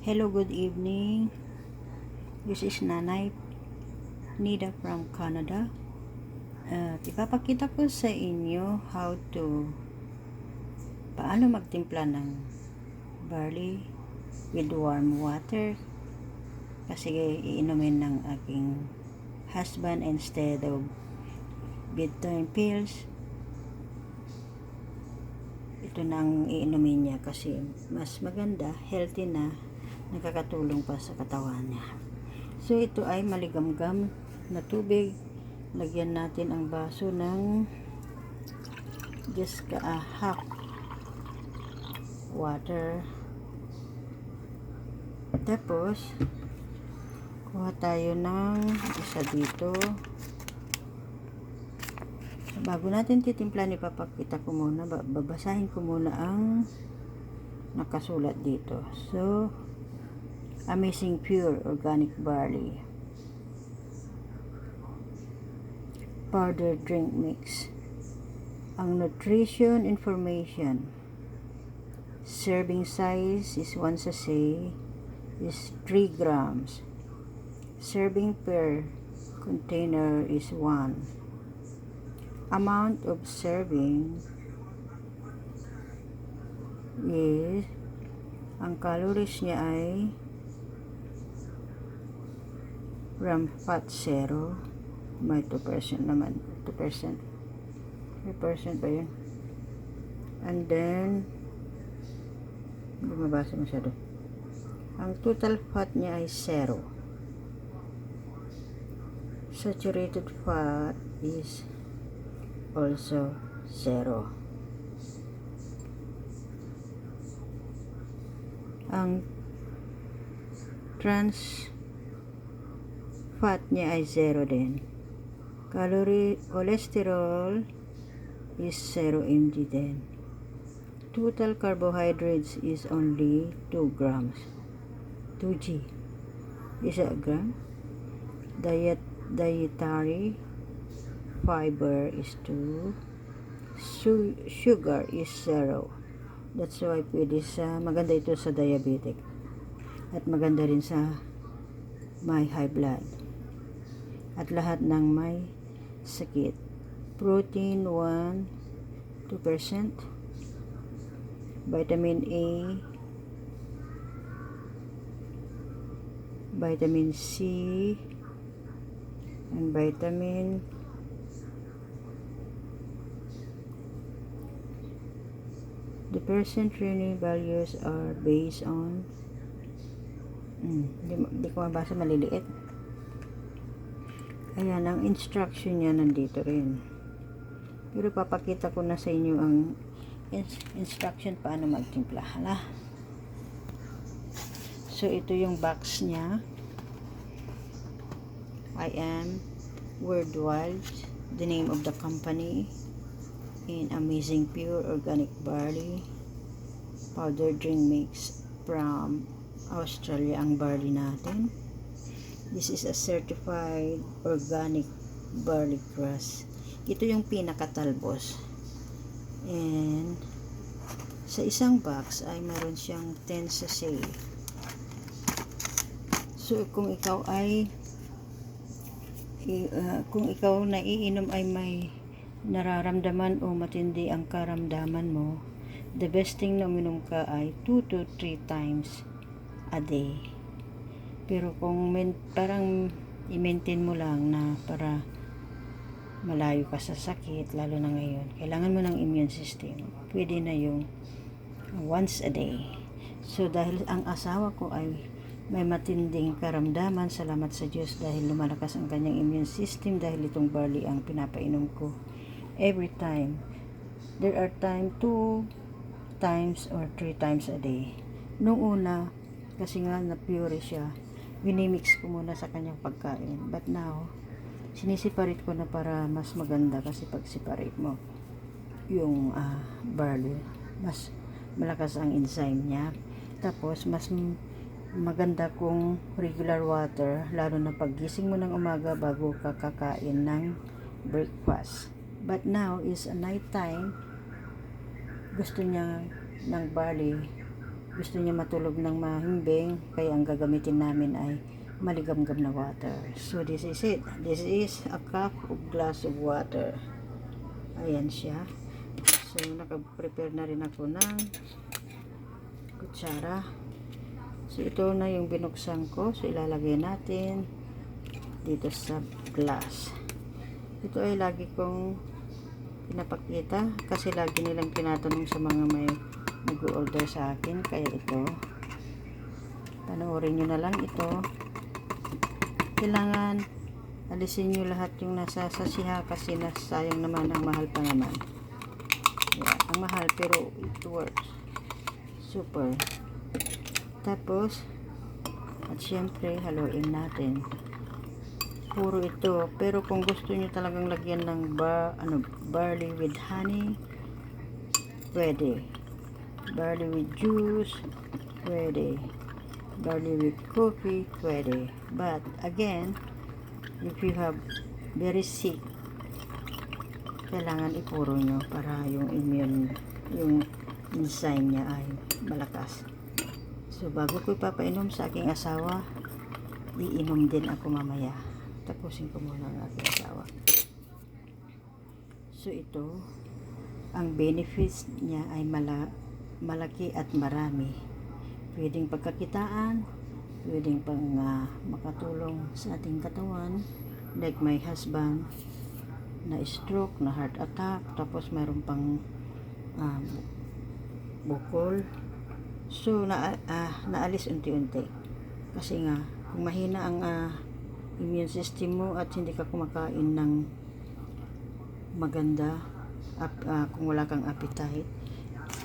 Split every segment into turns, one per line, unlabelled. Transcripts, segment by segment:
Hello, good evening. This is Nanay Nida from Canada. At ipapakita ko sa inyo how to paano magtimpla ng barley with warm water kasi iinumin ng aking husband instead of bedtime pills ito nang iinumin niya kasi mas maganda, healthy na, nakakatulong pa sa katawan niya. So ito ay maligamgam na tubig. Lagyan natin ang baso ng just ka a half water. Tapos, kuha tayo ng isa dito. Bago natin titimpla, ipapakita ko muna, ba- babasahin ko muna ang nakasulat dito. So, Amazing Pure Organic Barley. Powder Drink Mix. Ang nutrition information. Serving size is 1 sachet is 3 grams. Serving per container is 1 amount of serving is ang calories niya ay gram fat zero may 2% naman 2% 2% ba yun? And then hindi mabasa masyado. Ang total fat niya ay zero. Saturated fat is also zero. Ang trans fat niya ay zero din. Calorie, cholesterol is 0 mg din. Total carbohydrates is only 2 grams. 2g. Is a gram. Diet, dietary fiber is 2 Su- sugar is 0 that's why pwede sa maganda ito sa diabetic at maganda rin sa may high blood at lahat ng may sakit protein 1 2% vitamin A vitamin C and vitamin The percent training values are based on hmm, di, di ko mabasa maliliit. Ayan, ang instruction niya nandito rin. Pero papakita ko na sa inyo ang ins- instruction paano magtimpla. Hala. So, ito yung box niya. I am Worldwide, the name of the company in Amazing Pure Organic Barley Powder Drink Mix from Australia ang barley natin. This is a certified organic barley grass. Ito yung pinakatalbos. And sa isang box ay meron siyang 10 sachet. So kung ikaw ay uh, kung ikaw naiinom ay may nararamdaman o matindi ang karamdaman mo, the best thing na uminom ka ay 2 to 3 times a day. Pero kung men, parang i-maintain mo lang na para malayo ka sa sakit, lalo na ngayon, kailangan mo ng immune system. Pwede na yung once a day. So dahil ang asawa ko ay may matinding karamdaman, salamat sa Diyos dahil lumalakas ang kanyang immune system dahil itong barley ang pinapainom ko every time. There are time two times or three times a day. Nung una, kasi nga na pure siya, binimix ko muna sa kanyang pagkain. But now, sinisiparate ko na para mas maganda kasi pag separate mo yung ah, barley, mas malakas ang enzyme niya. Tapos, mas maganda kung regular water, lalo na paggising mo ng umaga bago ka kakain ng breakfast. But now is a night time, gusto niya ng barley gusto niya matulog ng mahimbing, kaya ang gagamitin namin ay maligamgam na water. So this is it. This is a cup of glass of water. Ayan siya. So naka-prepare na rin ako ng kutsara. So ito na yung binuksan ko. So ilalagay natin dito sa glass. Ito ay lagi kong pinapakita kasi lagi nilang tinatanong sa mga may nag-order sa akin. Kaya ito, panoorin nyo na lang ito. Kailangan alisin nyo lahat yung nasa sasiha kasi nasayang naman ang mahal pa naman. Yeah, ang mahal pero it works. Super. Tapos, at syempre, haluin natin. Puro ito. Pero kung gusto nyo talagang lagyan ng bar, ano, barley with honey, pwede. Barley with juice, pwede. Barley with coffee, pwede. But, again, if you have very sick, kailangan ipuro nyo para yung immune, yung enzyme niya ay malakas. So, bago ko ipapainom sa aking asawa, iinom din ako mamaya. Tapusin ko muna ang aking asawa. So, ito, ang benefits niya ay mala, malaki at marami. Pwedeng pagkakitaan, pwedeng pang ah, makatulong sa ating katawan. Like my husband, na stroke, na heart attack, tapos mayroon pang ah, bukol. So, na, ah, naalis unti-unti. Kasi nga, kung mahina ang ah, immune system mo at hindi ka kumakain ng maganda, ap, ah, kung wala kang appetite,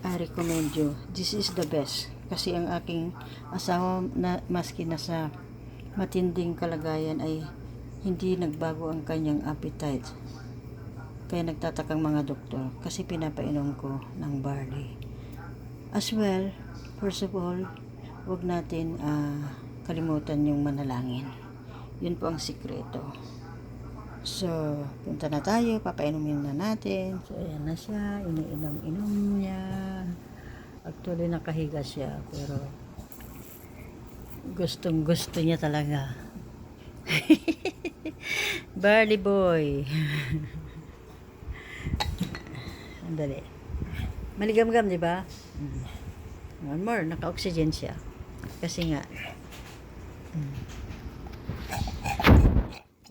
I recommend you. This is the best. Kasi ang aking asawa, na, maski nasa matinding kalagayan ay hindi nagbago ang kanyang appetite. Kaya nagtatakang mga doktor kasi pinapainom ko ng barley. As well, first of all, huwag natin ah, kalimutan yung manalangin. Yun po ang sikreto. So, punta na tayo, papainumin na natin. So, ayan na siya, iniinom-inom niya. Actually, nakahiga siya, pero gustong gusto niya talaga. Barley boy. Andali. Maligam-gam, di ba? Mm. One more, naka-oxygen siya. Kasi nga,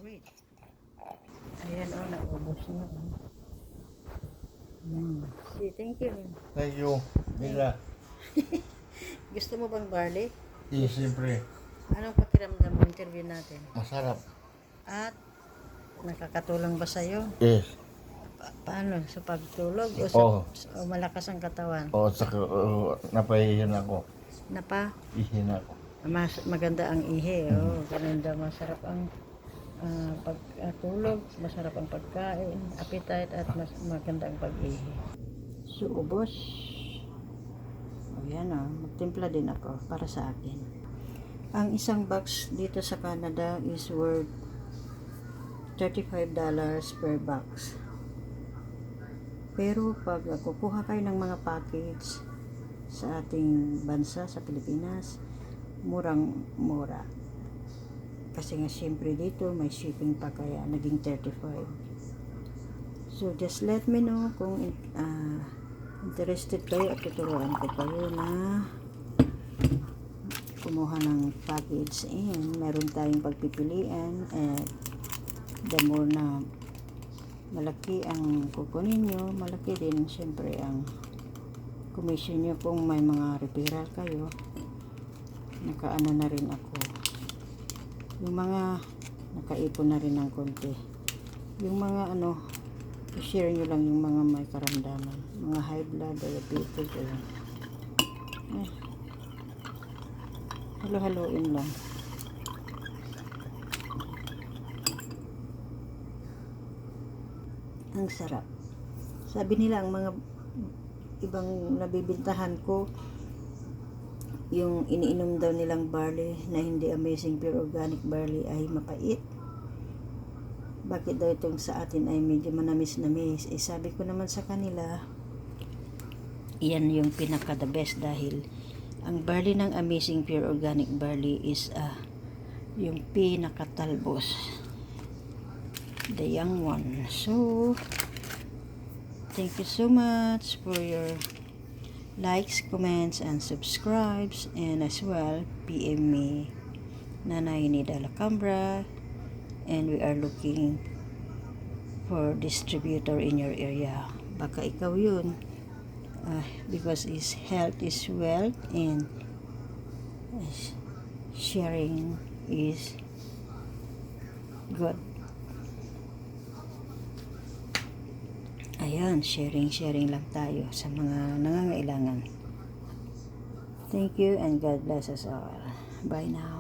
wait. Ayan, oh, naubos na. oh. Mm. See, thank you.
Thank you. Mira.
Gusto mo bang barley?
Di, siyempre.
Anong pakiramdam mo interview natin?
Masarap.
At nakakatulong ba sa'yo?
Yes.
Pa- paano? Sa pagtulog? O, sa,
Oo.
o malakas ang katawan?
O, saka, uh, napahihin ako.
Na pa?
Ihin ako.
Mas, maganda ang ihi. Oh, ganun daw masarap ang ah, pagtulog, masarap ang pagkain, appetite at mas maganda ang pag-ihi. So, ubos. O yan o, magtimpla din ako para sa akin. Ang isang box dito sa Canada is worth $35 per box. Pero pag uh, kukuha kayo ng mga package sa ating bansa, sa Pilipinas, murang mura. Kasi nga siyempre dito may shipping pa kaya naging 35. So just let me know kung ah, interested kayo at tuturuan ko kayo na kumuha ng package. And meron tayong pagpipilian at the more na malaki ang kukunin nyo, malaki din siyempre ang commission nyo kung may mga referral kayo. Nakaano na rin ako yung mga nakaipon na rin ng konti. Yung mga ano i-share nyo lang yung mga may karamdaman. Mga high blood, diabetes ayun. eh, halo-haloin lang. Ang sarap. Sabi nila ang mga ibang nabibintahan ko yung iniinom daw nilang barley na hindi amazing pure organic barley ay mapait. Bakit daw itong sa atin ay medyo manamis-namis? Eh sabi ko naman sa kanila, iyan yung pinaka the best dahil Ang barley ng Amazing Pure Organic Barley is ah, yung pinakatalbos. The young one. So, thank you so much for your likes, comments, and subscribes. And as well, PM me Nanay ni Dalacambra. And we are looking for distributor in your area. Baka ikaw yun. Ah, because is health is wealth and sharing is good. Ayan, sharing, sharing lang tayo sa mga nangangailangan. Thank you and God bless us all. Bye now.